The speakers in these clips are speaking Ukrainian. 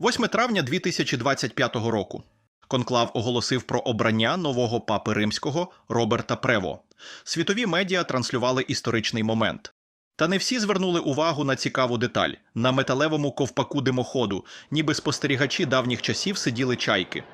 8 травня 2025 року. Конклав оголосив про обрання нового папи римського Роберта Прево. Світові медіа транслювали історичний момент. Та не всі звернули увагу на цікаву деталь на металевому ковпаку димоходу, ніби спостерігачі давніх часів сиділи чайки.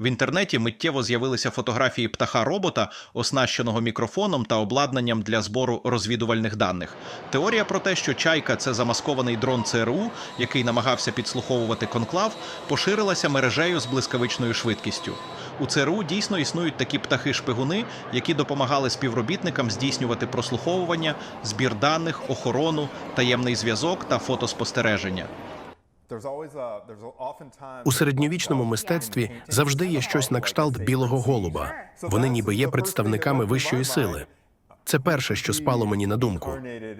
В інтернеті миттєво з'явилися фотографії птаха робота, оснащеного мікрофоном та обладнанням для збору розвідувальних даних. Теорія про те, що чайка це замаскований дрон ЦРУ, який намагався підслуховувати конклав, поширилася мережею з блискавичною швидкістю. У ЦРУ дійсно існують такі птахи-шпигуни, які допомагали співробітникам здійснювати прослуховування, збір даних, охорону, таємний зв'язок та фотоспостереження. У середньовічному мистецтві завжди є щось на кшталт білого голуба. Вони ніби є представниками вищої сили. Це перше, що спало мені на думку.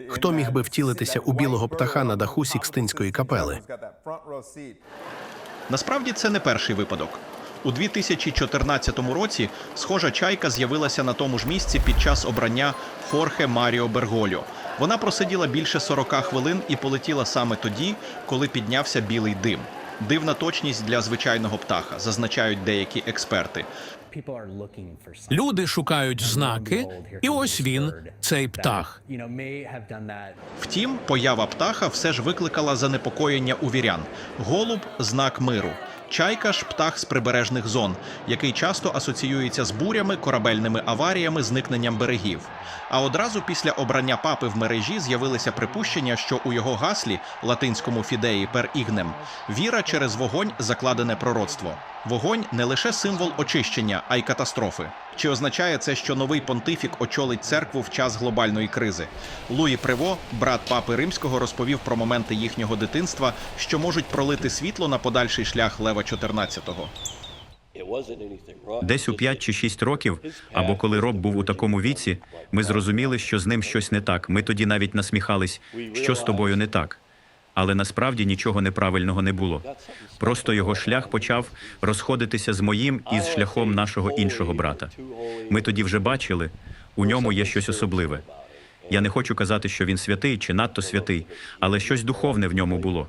Хто міг би втілитися у білого птаха на даху Сікстинської капели? Насправді це не перший випадок. У 2014 році схожа чайка з'явилася на тому ж місці під час обрання Хорхе Маріо Бергольо. Вона просиділа більше 40 хвилин і полетіла саме тоді, коли піднявся білий дим. Дивна точність для звичайного птаха, зазначають деякі експерти. Люди шукають знаки, і ось він, цей птах. Втім, поява птаха все ж викликала занепокоєння у вірян. Голуб знак миру. Чайка ж птах з прибережних зон, який часто асоціюється з бурями, корабельними аваріями, зникненням берегів. А одразу після обрання папи в мережі з'явилися припущення, що у його гаслі, латинському фідеї пер ігнем, віра через вогонь закладене пророцтво. Вогонь не лише символ очищення, а й катастрофи. Чи означає це, що новий понтифік очолить церкву в час глобальної кризи? Луї Приво, брат папи римського, розповів про моменти їхнього дитинства, що можуть пролити світло на подальший шлях Лева XIV. Десь у 5 чи 6 років, або коли Роб був у такому віці, ми зрозуміли, що з ним щось не так. Ми тоді навіть насміхались, що з тобою не так. Але насправді нічого неправильного не було. Просто його шлях почав розходитися з моїм і з шляхом нашого іншого брата. Ми тоді вже бачили, у ньому є щось особливе. Я не хочу казати, що він святий чи надто святий, але щось духовне в ньому було.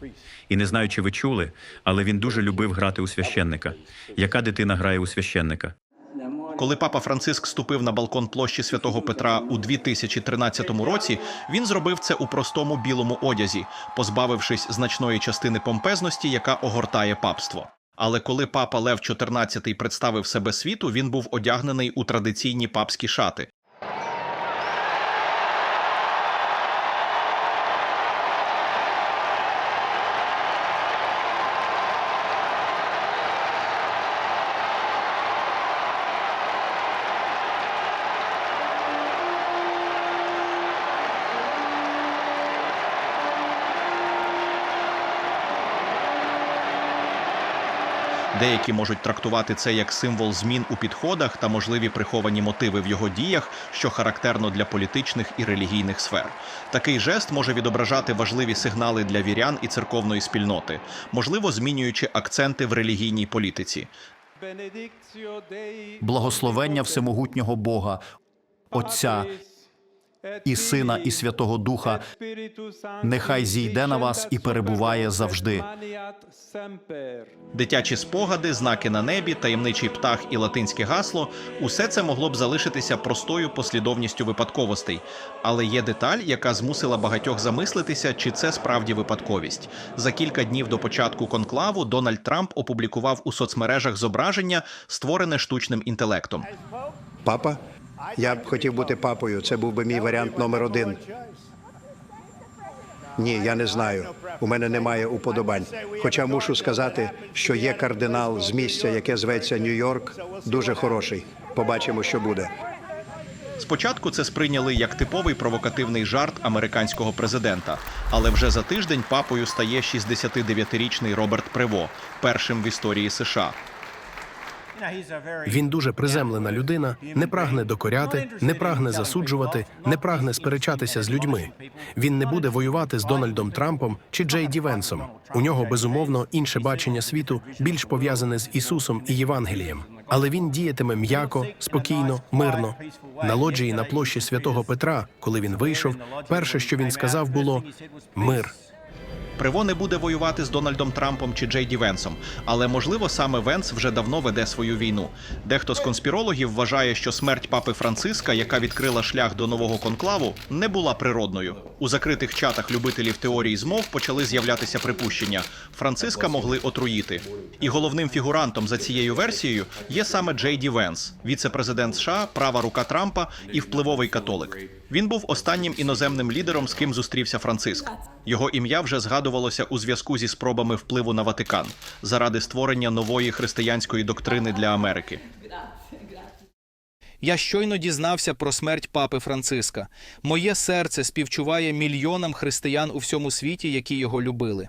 І не знаю, чи ви чули, але він дуже любив грати у священника. Яка дитина грає у священника? Коли папа Франциск ступив на балкон площі святого Петра у 2013 році, він зробив це у простому білому одязі, позбавившись значної частини помпезності, яка огортає папство. Але коли папа Лев XIV представив себе світу, він був одягнений у традиційні папські шати. Деякі можуть трактувати це як символ змін у підходах та можливі приховані мотиви в його діях, що характерно для політичних і релігійних сфер. Такий жест може відображати важливі сигнали для вірян і церковної спільноти, можливо, змінюючи акценти в релігійній політиці. благословення всемогутнього Бога, Отця і Сина, і Святого Духа, нехай зійде на вас і перебуває завжди. Дитячі спогади, знаки на небі, таємничий птах і латинське гасло усе це могло б залишитися простою послідовністю випадковостей. Але є деталь, яка змусила багатьох замислитися, чи це справді випадковість. За кілька днів до початку конклаву Дональд Трамп опублікував у соцмережах зображення, створене штучним інтелектом. Папа? Я б хотів бути папою. Це був би мій варіант номер один. Ні, я не знаю. У мене немає уподобань. Хоча мушу сказати, що є кардинал з місця, яке зветься Нью-Йорк, дуже хороший. Побачимо, що буде. Спочатку це сприйняли як типовий провокативний жарт американського президента, але вже за тиждень папою стає 69-річний Роберт Прево, першим в історії США. Він дуже приземлена людина, не прагне докоряти, не прагне засуджувати, не прагне сперечатися з людьми. Він не буде воювати з Дональдом Трампом чи Джей Ді Венсом. У нього безумовно інше бачення світу, більш пов'язане з Ісусом і Євангелієм. Але він діятиме м'яко, спокійно, мирно. На лоджії на площі святого Петра, коли він вийшов, перше, що він сказав, було мир. Приво не буде воювати з Дональдом Трампом чи Джей Ді Венсом, але можливо саме Венс вже давно веде свою війну. Дехто з конспірологів вважає, що смерть папи Франциска, яка відкрила шлях до нового конклаву, не була природною. У закритих чатах любителів теорії змов почали з'являтися припущення. Франциска могли отруїти. І головним фігурантом за цією версією є саме Джей Ді Венс, віце-президент США, права рука Трампа і впливовий католик. Він був останнім іноземним лідером, з ким зустрівся Франциск. Його ім'я вже згадувалося у зв'язку зі спробами впливу на Ватикан заради створення нової християнської доктрини для Америки. Я щойно дізнався про смерть папи Франциска. Моє серце співчуває мільйонам християн у всьому світі, які його любили.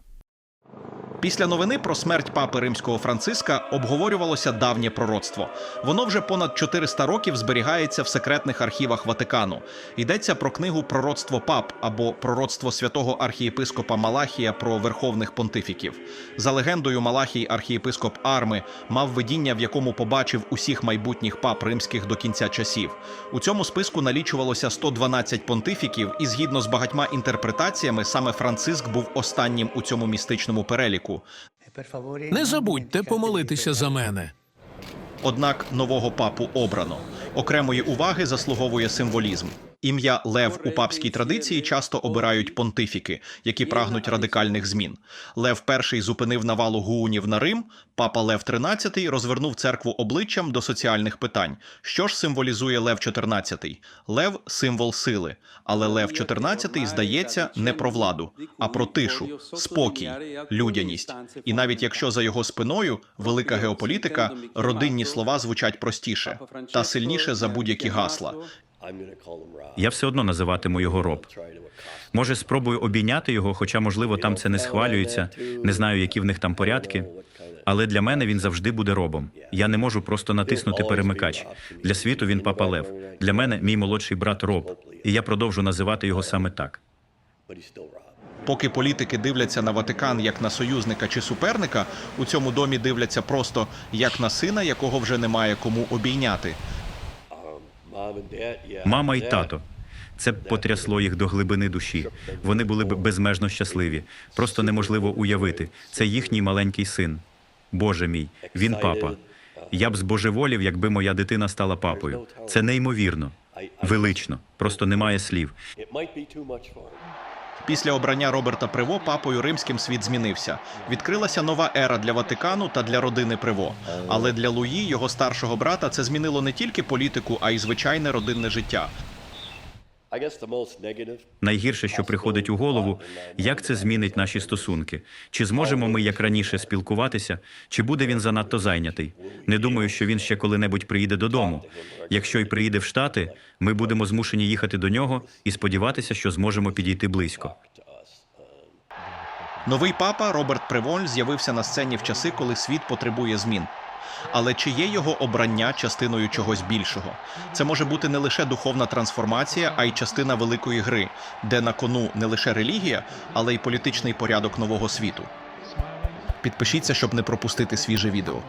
Після новини про смерть папи римського Франциска обговорювалося давнє пророцтво. Воно вже понад 400 років зберігається в секретних архівах Ватикану. Йдеться про книгу Пророцтво пап або Пророцтво святого архієпископа Малахія про верховних понтифіків. За легендою, Малахій, архієпископ Арми, мав видіння, в якому побачив усіх майбутніх пап римських до кінця часів. У цьому списку налічувалося 112 понтифіків, і згідно з багатьма інтерпретаціями, саме Франциск був останнім у цьому містичному переліку. Не забудьте помолитися за мене. Однак нового папу обрано. Окремої уваги заслуговує символізм. Ім'я Лев у папській традиції часто обирають понтифіки, які прагнуть радикальних змін. Лев І зупинив навалу гуунів на Рим. Папа Лев XIII розвернув церкву обличчям до соціальних питань. Що ж символізує Лев XIV? Лев символ сили, але Лев XIV, здається не про владу, а про тишу, спокій, людяність. І навіть якщо за його спиною велика геополітика, родинні слова звучать простіше та сильніше за будь-які гасла. Я все одно називатиму його роб. Може, спробую обійняти його, хоча, можливо, там це не схвалюється, не знаю, які в них там порядки. Але для мене він завжди буде робом. Я не можу просто натиснути перемикач. Для світу він папа Лев. Для мене мій молодший брат роб. І я продовжу називати його саме так. Поки політики дивляться на Ватикан як на союзника чи суперника, у цьому домі дивляться просто як на сина, якого вже немає кому обійняти. Мама і тато. Це б потрясло їх до глибини душі. Вони були б безмежно щасливі. Просто неможливо уявити. Це їхній маленький син. Боже мій, він папа. Я б збожеволів, якби моя дитина стала папою. Це неймовірно, велично. Просто немає слів. Після обрання Роберта Приво папою римським світ змінився. Відкрилася нова ера для Ватикану та для родини Приво. Але для Луї, його старшого брата, це змінило не тільки політику, а й звичайне родинне життя. Найгірше, що приходить у голову, як це змінить наші стосунки? Чи зможемо ми як раніше спілкуватися, чи буде він занадто зайнятий? Не думаю, що він ще коли-небудь приїде додому. Якщо й приїде в Штати, ми будемо змушені їхати до нього і сподіватися, що зможемо підійти близько. Новий папа Роберт Приволь з'явився на сцені в часи, коли світ потребує змін. Але чи є його обрання частиною чогось більшого? Це може бути не лише духовна трансформація, а й частина великої гри, де на кону не лише релігія, але й політичний порядок нового світу. Підпишіться, щоб не пропустити свіже відео.